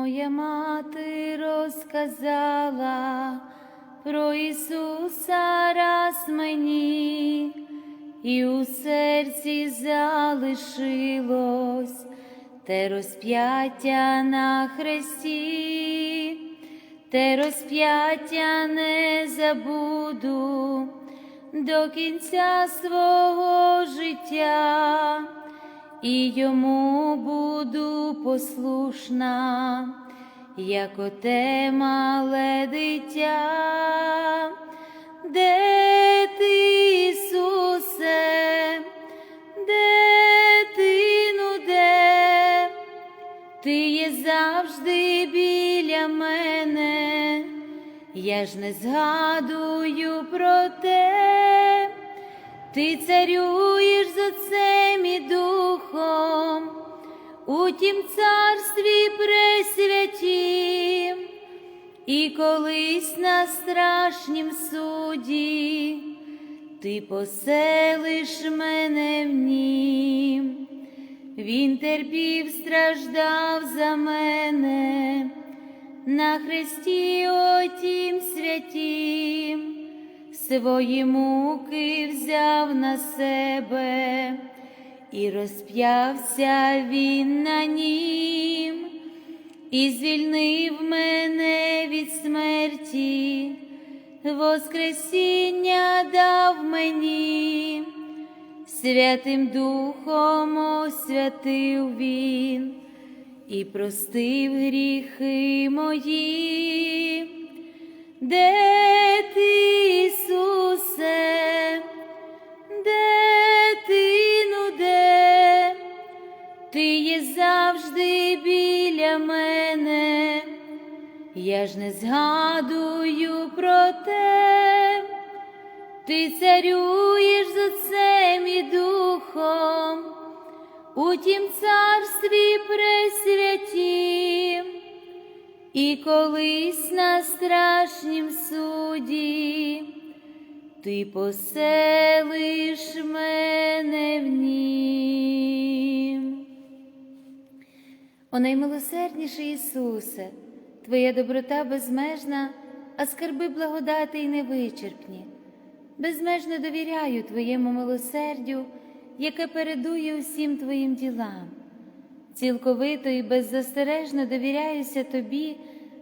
Моя мати розказала про Ісуса раз мені, і у серці залишилось те розп'яття на хресті, те розп'яття не забуду до кінця свого життя і йому буду послушна, як оте мале дитя, де ти, Ісусе, де ти, ну де, ти є завжди біля мене, я ж не згадую про те. Ти царюєш з отцем і духом, у тім царстві пресвятім, і колись на страшнім суді ти поселиш мене в нім. Він терпів, страждав за мене. На хресті отім святім свої муки взяв на себе і розп'явся він на нім, і звільнив мене від смерті, Воскресіння дав мені, Святим Духом освятив він і простив гріхи мої. Де ти, Ісусе, де ти, є завжди біля мене, я ж не згадую про те, ти царюєш з отцем і духом, у тім царстві пресвятім. І колись на страшнім суді ти поселиш мене в нім. О наймилосердніший Ісусе, Твоя доброта безмежна, а скарби благодати й невичерпні. Безмежно довіряю Твоєму милосердю, яке передує усім Твоїм ділам цілковито і беззастережно довіряюся тобі,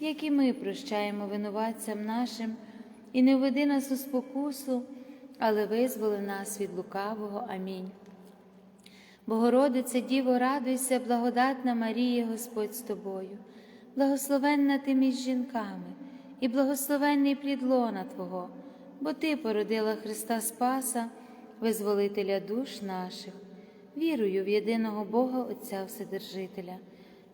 які ми прощаємо винуватцям нашим, і не введи нас у спокусу, але визволи нас від лукавого. Амінь. Богородице, Діво, радуйся, благодатна Марія, Господь з тобою, благословенна ти між жінками, і благословенний плід лона Твого, бо Ти породила Христа Спаса, визволителя душ наших. Вірую в єдиного Бога Отця Вседержителя,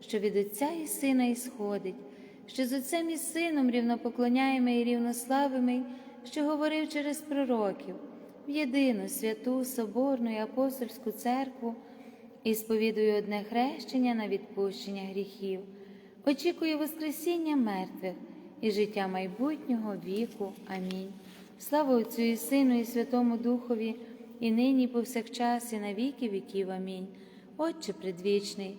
що від Отця і Сина ісходить, що з Отцем і Сином рівнопоклоняємо і рівнославимо, що говорив через пророків, в єдину святу, соборну і апостольську церкву і сповідую одне хрещення на відпущення гріхів, очікую Воскресіння мертвих і життя майбутнього віку. Амінь. Слава Отцю і Сину, і Святому Духові, і нині, і повсякчас, і на віки віків. Амінь. Отче предвічний,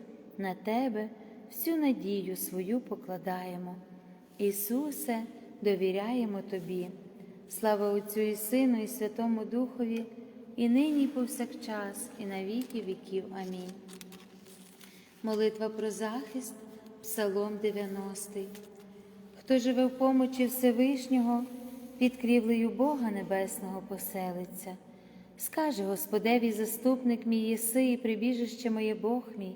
на Тебе всю надію свою покладаємо. Ісусе, довіряємо Тобі. Слава Отцю і Сину, і Святому Духові, і нині, і повсякчас, і на віки віків. Амінь. Молитва про захист, Псалом 90. Хто живе в помочі Всевишнього, під крівлею Бога Небесного поселиться. Скаже Господеві, заступник мій єси, і прибіжище моє Бог мій,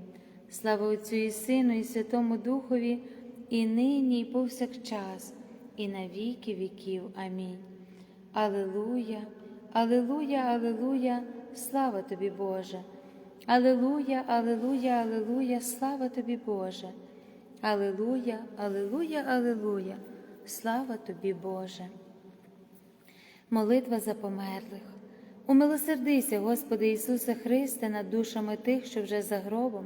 Слава Отцю і Сину, і Святому Духові, і нині, і повсякчас, і на віки віків. Амінь. Алилуя, Алилуя, Алилуя, слава тобі, Боже. Алилуя, Алилуя, Алилуя, слава тобі, Боже. Алилуя, Алилуя, Алилуя, слава тобі, Боже. Молитва за померлих. Умилосердися, Господи Ісусе Христе, над душами тих, що вже за гробом,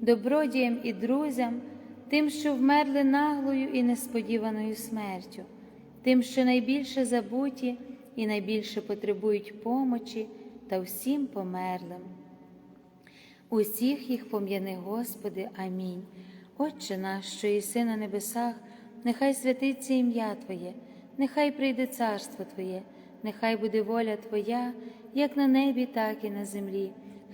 добродіям і друзям, тим, що вмерли наглою і несподіваною смертю, тим, що найбільше забуті і найбільше потребують помочі та всім померлим. Усіх їх пом'яни, Господи, амінь. Отче наш, що єси на небесах, нехай святиться ім'я Твоє, нехай прийде царство Твоє, нехай буде воля Твоя, як на небі, так і на землі.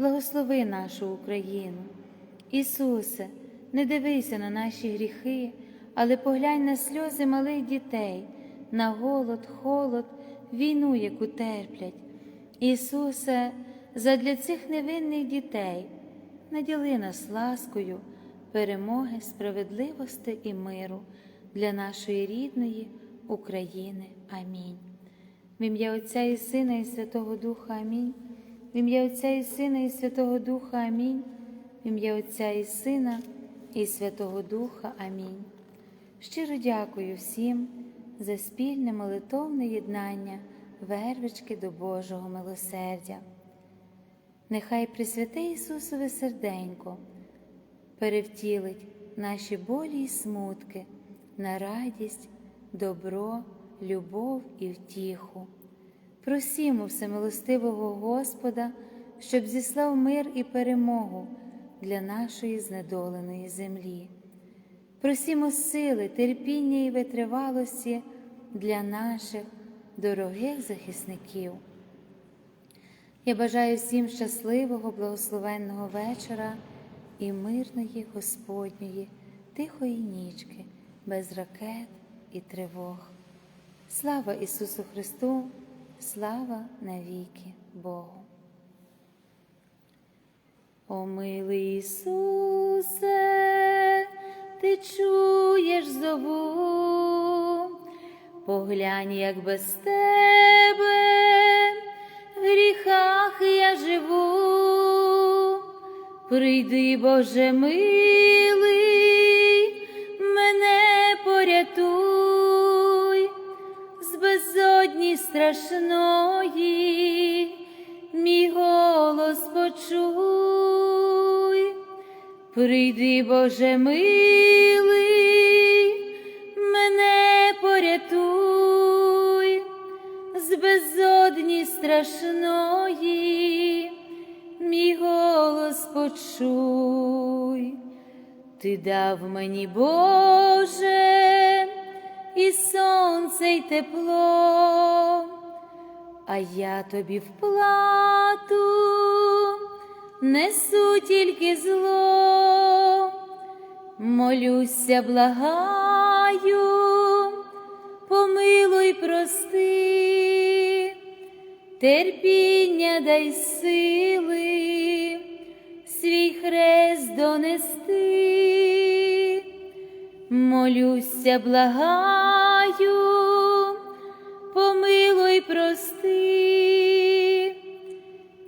благослови нашу Україну. Ісусе, не дивися на наші гріхи, але поглянь на сльози малих дітей, на голод, холод, війну, яку терплять. Ісусе, задля цих невинних дітей наділи нас ласкою, перемоги, справедливості і миру для нашої рідної України. Амінь. В ім'я Отця і Сина, і Святого Духа Амінь. В ім'я Отця і Сина, і Святого Духа Амінь. В ім'я Отця і Сина, і Святого Духа Амінь. Щиро дякую всім за спільне молитовне єднання, вервички до Божого милосердя. Нехай Пресвяте Ісусове серденько перевтілить наші болі й смутки на радість, добро, любов і втіху. Просімо всемилостивого Господа, щоб зіслав мир і перемогу для нашої знедоленої землі. Просімо сили, терпіння і витривалості для наших дорогих захисників. Я бажаю всім щасливого, благословенного вечора і мирної Господньої, тихої нічки, без ракет і тривог. Слава Ісусу Христу, слава навіки Богу. О милий Ісусе, ти чуєш зову, поглянь, як без тебе в гріхах я живу, прийди, Боже милий, страшної, мій голос почуй, прийди, Боже милий, мене порятуй, з безодні страшної, мій голос почуй, ти дав мені, Боже, і сонце, й тепло, а я тобі в плату несу тільки зло, молюся, благаю, помилуй прости, терпіння дай сили, свій хрест донести, молюся, благаю,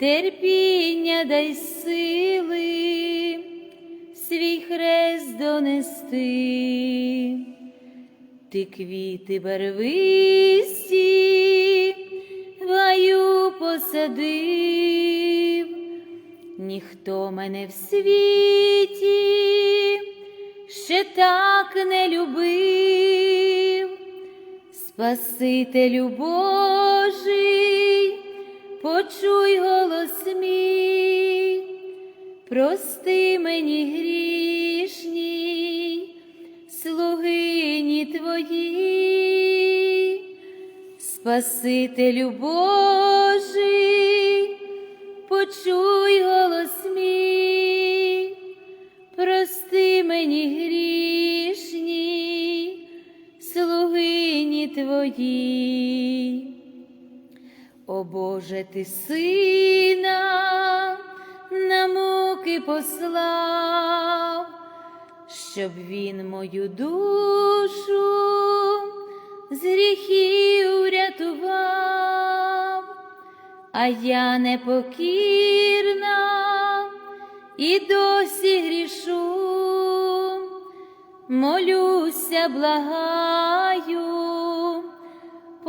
терпіння дай сили, свій хрест донести. Ти квіти барвисті, в посадив, ніхто мене в світі ще так не любив, Спасителю Божий, почуй голос мій, прости мені грішній, слугині твої, Спасителю Божий, почуй голос мій, прости мені грішній, слугині твої. Боже, ти сина на муки послав, щоб він мою душу з гріхів врятував, а я непокірна і досі грішу, молюся, благаю,